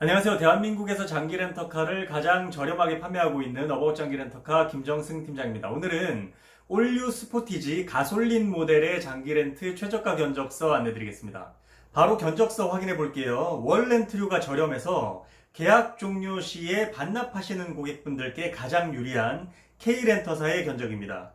안녕하세요. 대한민국에서 장기 렌터카를 가장 저렴하게 판매하고 있는 어바웃 장기 렌터카 김정승 팀장입니다. 오늘은 올류 스포티지 가솔린 모델의 장기 렌트 최저가 견적서 안내드리겠습니다. 바로 견적서 확인해 볼게요. 월 렌트료가 저렴해서 계약 종료 시에 반납하시는 고객분들께 가장 유리한 K렌터사의 견적입니다.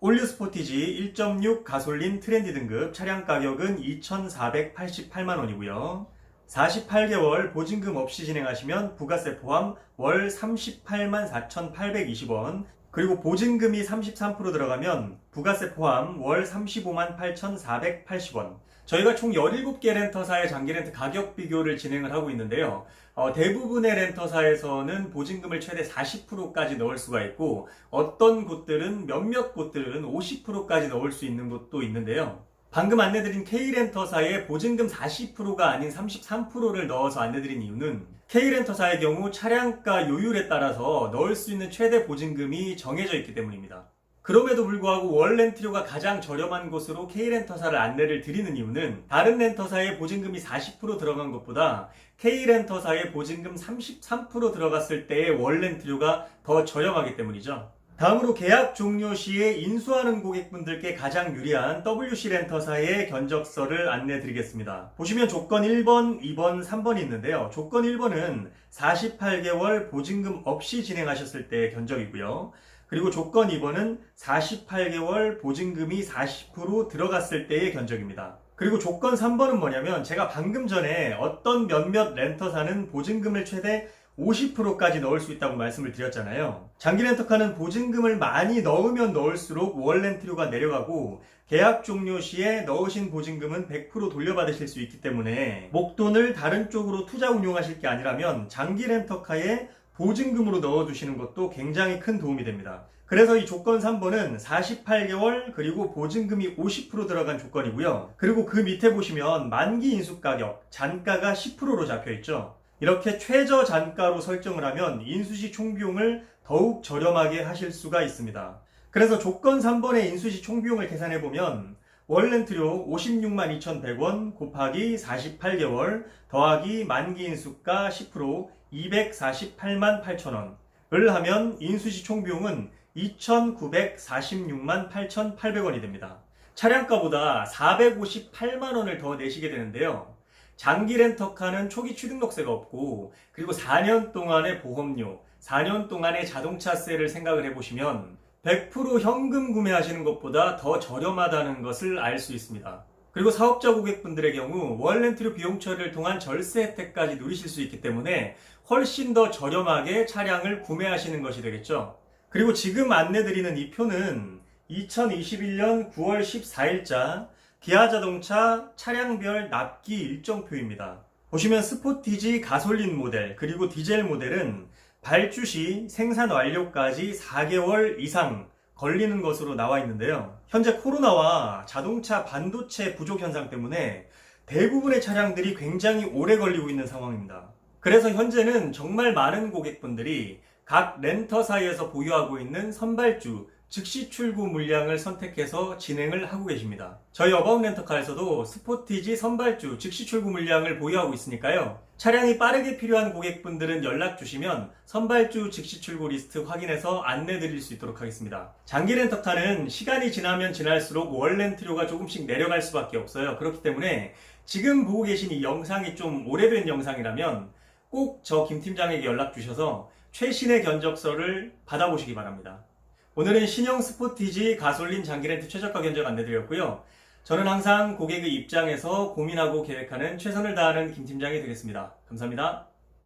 올류 스포티지 1.6 가솔린 트렌디 등급 차량 가격은 2,488만 원이고요. 48개월 보증금 없이 진행하시면 부가세 포함 월 38만 4,820원 그리고 보증금이 33% 들어가면 부가세 포함 월 35만 8,480원 저희가 총 17개 렌터사의 장기 렌트 가격 비교를 진행을 하고 있는데요. 어, 대부분의 렌터사에서는 보증금을 최대 40%까지 넣을 수가 있고 어떤 곳들은 몇몇 곳들은 50%까지 넣을 수 있는 곳도 있는데요. 방금 안내드린 K렌터사의 보증금 40%가 아닌 33%를 넣어서 안내드린 이유는 K렌터사의 경우 차량가 요율에 따라서 넣을 수 있는 최대 보증금이 정해져 있기 때문입니다. 그럼에도 불구하고 월 렌트료가 가장 저렴한 곳으로 K렌터사를 안내를 드리는 이유는 다른 렌터사의 보증금이 40% 들어간 것보다 K렌터사의 보증금 33% 들어갔을 때의 월 렌트료가 더 저렴하기 때문이죠. 다음으로 계약 종료 시에 인수하는 고객분들께 가장 유리한 WC 렌터사의 견적서를 안내 드리겠습니다. 보시면 조건 1번, 2번, 3번이 있는데요. 조건 1번은 48개월 보증금 없이 진행하셨을 때의 견적이고요. 그리고 조건 2번은 48개월 보증금이 40% 들어갔을 때의 견적입니다. 그리고 조건 3번은 뭐냐면 제가 방금 전에 어떤 몇몇 렌터사는 보증금을 최대 50%까지 넣을 수 있다고 말씀을 드렸잖아요. 장기 렌터카는 보증금을 많이 넣으면 넣을수록 월 렌트료가 내려가고 계약 종료 시에 넣으신 보증금은 100% 돌려받으실 수 있기 때문에 목돈을 다른 쪽으로 투자 운용하실 게 아니라면 장기 렌터카에 보증금으로 넣어두시는 것도 굉장히 큰 도움이 됩니다. 그래서 이 조건 3번은 48개월 그리고 보증금이 50% 들어간 조건이고요. 그리고 그 밑에 보시면 만기 인수 가격 잔가가 10%로 잡혀 있죠. 이렇게 최저 잔가로 설정을 하면 인수시 총비용을 더욱 저렴하게 하실 수가 있습니다. 그래서 조건 3번의 인수시 총비용을 계산해 보면 월 렌트료 56만 2,100원 곱하기 48개월 더하기 만기 인수가 10% 248만 8천원을 하면 인수시 총비용은 2,946만 8,800원이 됩니다. 차량가보다 458만 원을 더 내시게 되는데요. 장기 렌터카는 초기 취등록세가 없고 그리고 4년 동안의 보험료, 4년 동안의 자동차세를 생각을 해보시면 100% 현금 구매하시는 것보다 더 저렴하다는 것을 알 수 있습니다. 그리고 사업자 고객분들의 경우 월 렌트료 비용 처리를 통한 절세 혜택까지 누리실 수 있기 때문에 훨씬 더 저렴하게 차량을 구매하시는 것이 되겠죠. 그리고 지금 안내드리는 이 표는 2021년 9월 14일자 기아자동차 차량별 납기 일정표입니다. 보시면 스포티지 가솔린 모델 그리고 디젤 모델은 발주 시 생산 완료까지 4개월 이상 걸리는 것으로 나와 있는데요. 현재 코로나와 자동차 반도체 부족 현상 때문에 대부분의 차량들이 굉장히 오래 걸리고 있는 상황입니다. 그래서 현재는 정말 많은 고객분들이 각 렌터사이에서 보유하고 있는 선발주 즉시 출고 물량을 선택해서 진행을 하고 계십니다. 저희 어바웃 렌터카에서도 스포티지 선발주 즉시 출고 물량을 보유하고 있으니까요. 차량이 빠르게 필요한 고객분들은 연락 주시면 선발주 즉시 출고 리스트 확인해서 안내 드릴 수 있도록 하겠습니다. 장기 렌터카는 시간이 지나면 지날수록 월 렌트료가 조금씩 내려갈 수밖에 없어요. 그렇기 때문에 지금 보고 계신 이 영상이 좀 오래된 영상이라면 꼭 저 김 팀장에게 연락 주셔서 최신의 견적서를 받아보시기 바랍니다. 오늘은 신형 스포티지 가솔린 장기렌트 최저가 견적 안내드렸고요. 저는 항상 고객의 입장에서 고민하고 계획하는 최선을 다하는 김 팀장이 되겠습니다. 감사합니다.